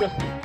나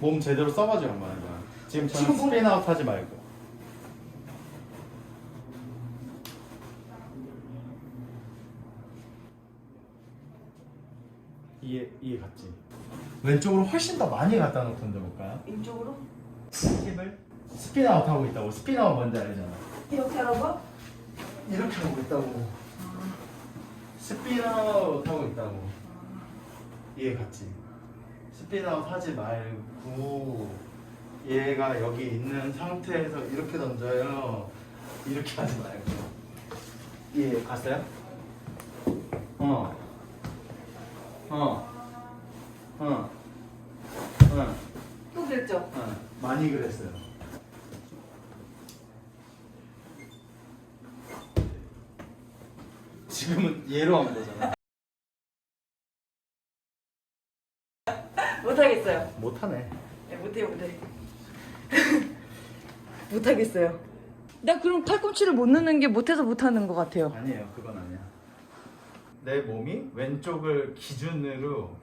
몸 제대로 써가지고 하는 거야. 지금처럼 스피인아웃 하지 말고. 이해 이해 갔지? 왼쪽으로 훨씬 더 많이 갖다 놓고 던져볼까요? 이쪽으로? 힙을 스피인아웃 하고 있다고. 스피인아웃 뭔지 알잖아. 이렇게 하라고? 이렇게 하고 있다고. 스피인아웃 하고 있다고. 이해 갔지? 스피인아웃 하지 말고 얘가 여기 있는 상태에서 이렇게 던져요. 이렇게 하지 말고. 이해 갔어요? 어. 어. 어. 어. 또 그랬죠? 어. 많이 그랬어요. 지금은 얘로 하면 되잖아. 못하겠어요. 못하네. 네, 못해요, 못해. 못하겠어요. 나 그럼 팔꿈치를 못 넣는 게 못해서 못하는 것 같아요. 아니에요, 그건 아니야. 내 몸이 왼쪽을 기준으로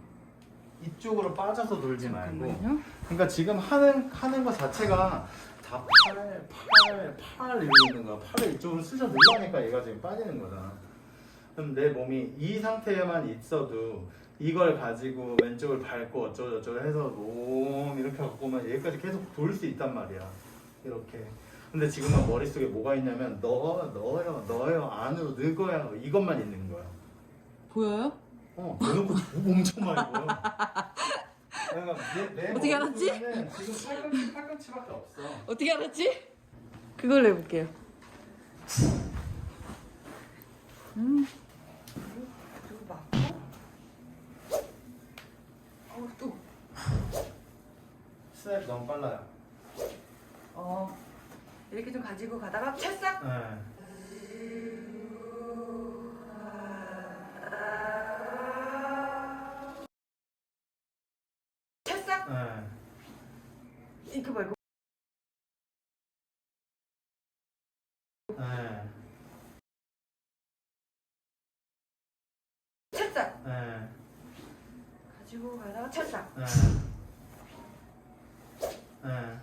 이쪽으로 빠져서 놀지 말고. 잠깐만요. 그러니까 지금 하는 하는 거 자체가 다 팔, 팔, 팔 이러고 있는 거야. 팔을 이쪽으로 스쳐 늘려니까 얘가 지금 빠지는 거잖아. 그럼 내 몸이 이 상태에만 있어도 이걸 가지고 왼쪽을 밟고 어쩌고 저쩌고 해서 몸 이렇게 갖고 오면 여기까지 계속 돌 수 있단 말이야. 이렇게. 근데 지금은 머릿속에 뭐가 있냐면 넣어, 넣어요, 넣어요, 안으로 넣어요 이것만 있는 거야. 보여요? 어, 대놓고 엄청 많이 보여. 그러니까 내, 내 어떻게 알았지? 머릿속에는 지금 팔꿈치, 팔꿈치밖에 없어. 어떻게 알았지? 그걸로 해볼게요. 음. 그리고 맞고. 어, 또. 스냅 너무 빨라요. 어. 이렇게 좀 가지고 가다가 찰싹. 네. 찰싹. 네. 이거 말고. 네. 찰싹. 네. 가지고 가다가 찰싹. 네. 네.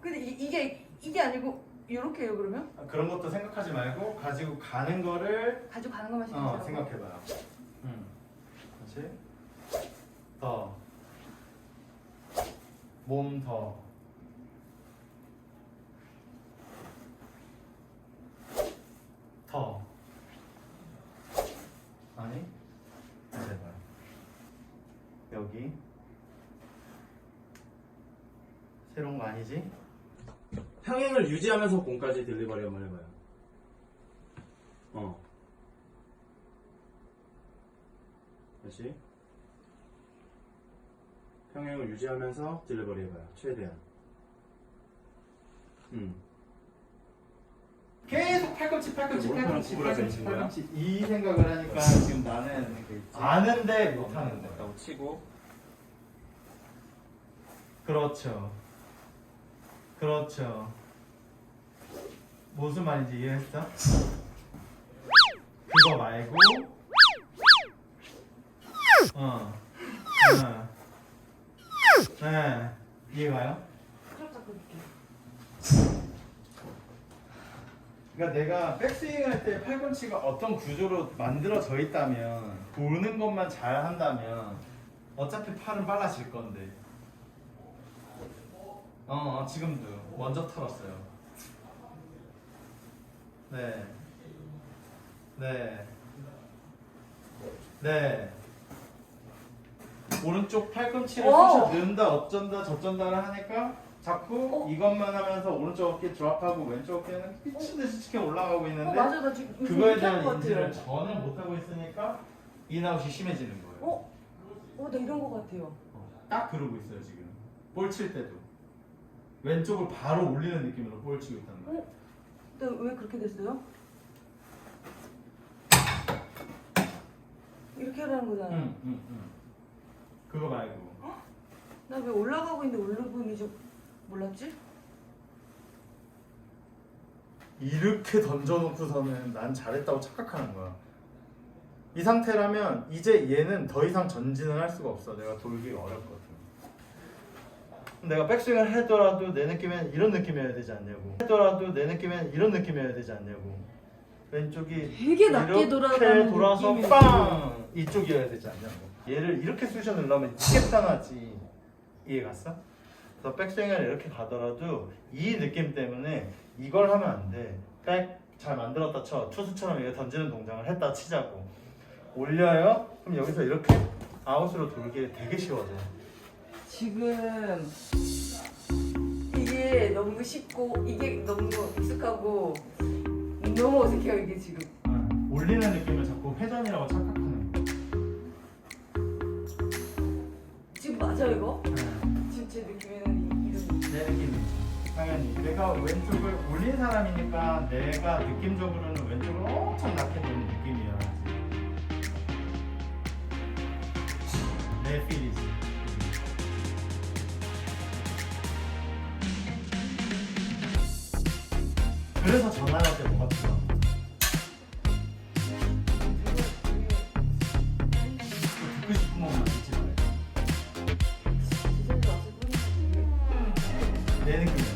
근데 이, 이게 이게 아니고 이렇게 해요 그러면? 아, 그런 것도 생각하지 말고 가지고 가는 거를 가지고 가는 것만 어. 생각해봐요. 응. 다시 더. 몸 더. 더. 아니? 다시 해봐요. 여기. 새로운 거 아니지? 평행을 유지하면서 공까지 딜리버리 한번 해봐요. 어. 다시. 평행을 유지하면서 딜리버리 해봐요. 최대한. 음. 계속 팔꿈치 팔꿈치 팔꿈치 팔꿈치 있는 거야? 팔꿈치 이 생각을 하니까 지금 나는 아는데 못하는 거야 라고 치고. 그렇죠 그렇죠 무슨 말인지 이해했어? 그거 말고 어, 어. 네 이해가요? 그렇다 그렇게. 그러니까 내가 백스윙 할 때 팔꿈치가 어떤 구조로 만들어져 있다면 보는 것만 잘 한다면 어차피 팔은 빨라질 건데 어, 어 지금도 먼저 털었어요 네 네. 네. 오른쪽 팔꿈치를 오! 쑤셔 넣는다 어쩐다 저쩐다를 하니까 자꾸 어? 이것만 하면서 오른쪽 어깨 드랍하고 왼쪽 어깨는 미친 듯이 치켜 올라가고 어 있는데 맞아 나 지금 그거에 한것 대한 인지를 같아요. 전혀 못하고 있으니까 인아웃이 심해지는 거예요. 어? 어, 나 이런 거 같아요. 딱 그러고 있어요 지금. 볼 칠 때도 왼쪽을 바로 올리는 느낌으로 볼 치고 있단 말이에요. 근데 왜 그렇게 됐어요? 이렇게 하라는 거잖아요. 응, 응, 응. 그거 말고 나 왜 올라가고 있는데 올라보니 좀 몰랐지? 이렇게 던져놓고서는 난 잘했다고 착각하는 거야. 이 상태라면 이제 얘는 더 이상 전진을 할 수가 없어. 내가 돌기가 어렵거든. 내가 백스윙을 하더라도 내 느낌엔 이런 느낌이어야 되지 않냐고. 하더라도 내 느낌엔 이런 느낌이어야 되지 않냐고. 왼쪽이 되게 낮게 돌아가는 돌아서 느낌이 빵 이쪽이어야 되지 않냐고. 얘를 이렇게 쑤셔 넣으면 이게 편하지. 이해 갔어? 그래서 백스윙을 이렇게 가더라도 이 느낌 때문에 이걸 하면 안 돼. 백잘 만들었다 쳐. 투수처럼 이거 던지는 동작을 했다 치자고. 올려요? 그럼 여기서 이렇게 아웃으로 돌기 되게 쉬워져. 지금 이게 너무 쉽고 이게 너무 익숙하고 너무 어색해요 이게 지금 응. 올리는 느낌을 자꾸 회전이라고 착각하는 거. 지금 맞아요 이거? 응. 지금 제 느낌에는 이- 이런 내 느낌이지. 당연히 내가 왼쪽을 올린 사람이니까 내가 느낌적으로는 왼쪽을 엄청 낮게 도는 느낌이야. 내 필이지. 그래서 전화할 때 뭐가? 듣고 싶은 것만 듣지 말고 내 느낌이야.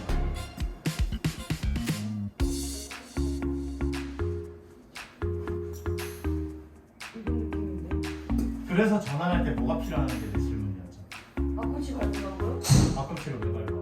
느낌인데 그래서 전환할 때 뭐가 게내 질문이었죠. 앞꿈치 밟는다고요? 앞꿈치를 왜 밟아?